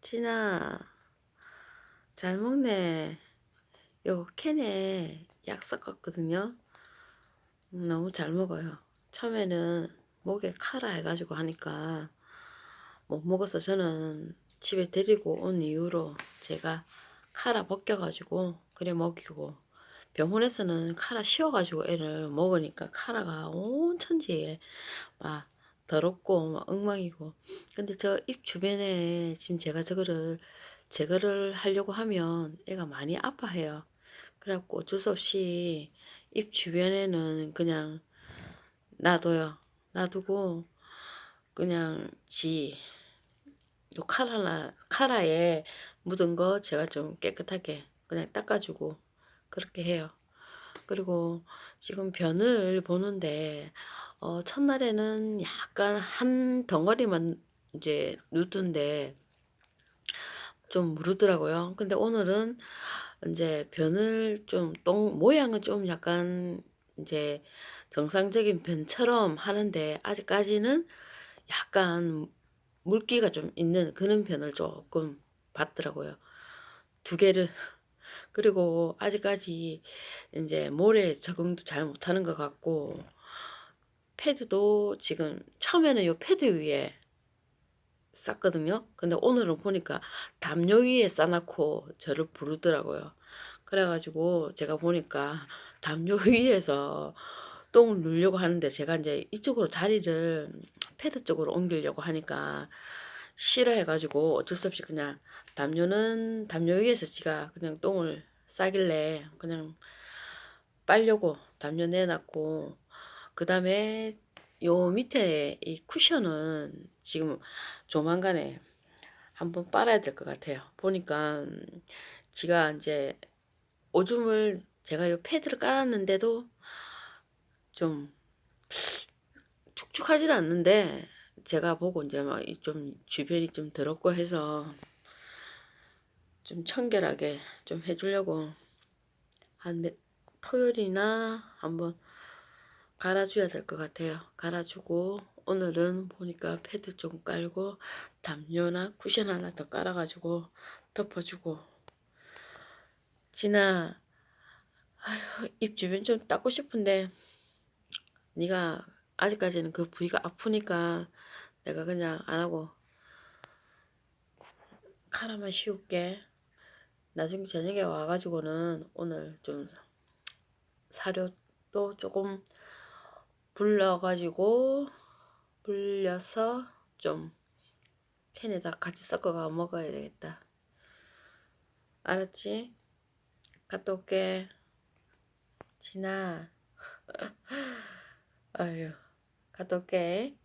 진아, 잘 먹네. 요 캔에 약 섞었거든요. 음, 너무 잘 먹어요. 처음에는 목에 카라 해가지고 하니까 못 먹어서 저는 집에 데리고 온 이후로 제가 카라 벗겨가지고 그래 먹이고 병원에서는 카라 씌워가지고 애를 먹으니까 카라가 온 천지에 막 더럽고 막 엉망이고 근데 저 입 주변에 지금 제가 저거를 제거를 하려고 하면 애가 많이 아파해요. 그래갖고 어쩔 수 없이 입 주변에는 그냥 놔둬요. 놔두고 그냥 지요 카라나 카라에 묻은 거 제가 좀 깨끗하게 그냥 닦아주고 그렇게 해요. 그리고 지금 변을 보는데 어, 첫날에는 약간 한 덩어리만 이제 누던데 좀 무르더라고요. 근데 오늘은 이제 변을 좀 똥 모양은 좀 약간 이제 정상적인 변처럼 하는데 아직까지는 약간 물기가 좀 있는 그런 변을 조금 봤더라고요. 두 개를 그리고 아직까지 이제 모래 적응도 잘 못하는 것 같고 패드도 지금 처음에는 요 패드 위에 쌌거든요. 근데 오늘은 보니까 담요 위에 싸놓고 저를 부르더라고요. 그래가지고 제가 보니까 담요 위에서 똥을 누려고 하는데 제가 이제 이쪽으로 자리를 패드 쪽으로 옮기려고 하니까 싫어해가지고 어쩔 수 없이 그냥 담요는 담요 위에서 지가 그냥 똥을 싸길래 그냥 빨려고 담요 내놨고 그 다음에 요 밑에 이 쿠션은 지금 조만간에 한번 빨아야 될 것 같아요. 보니까 지가 이제 오줌을 제가 요 패드를 깔았는데도 좀 축축하지는 않는데 제가 보고 이제 막 좀 주변이 좀 더럽고 해서 좀 청결하게 좀 해주려고 한 매- 토요일이나 한번 갈아줘야 될 것 같아요. 갈아주고 오늘은 보니까 패드 좀 깔고 담요나 쿠션 하나 더 깔아가지고 덮어주고 진아 아휴 입 주변 좀 닦고 싶은데 네가 아직까지는 그 부위가 아프니까 내가 그냥 안 하고 카라만 씌울게. 나중에 저녁에 와가지고는 오늘 좀 사료도 조금 불려가지고 불려서 좀 캔에다 같이 섞어가 먹어야 되겠다. 알았지? 갔다 올게. 진아. 아유, 갔다 올게.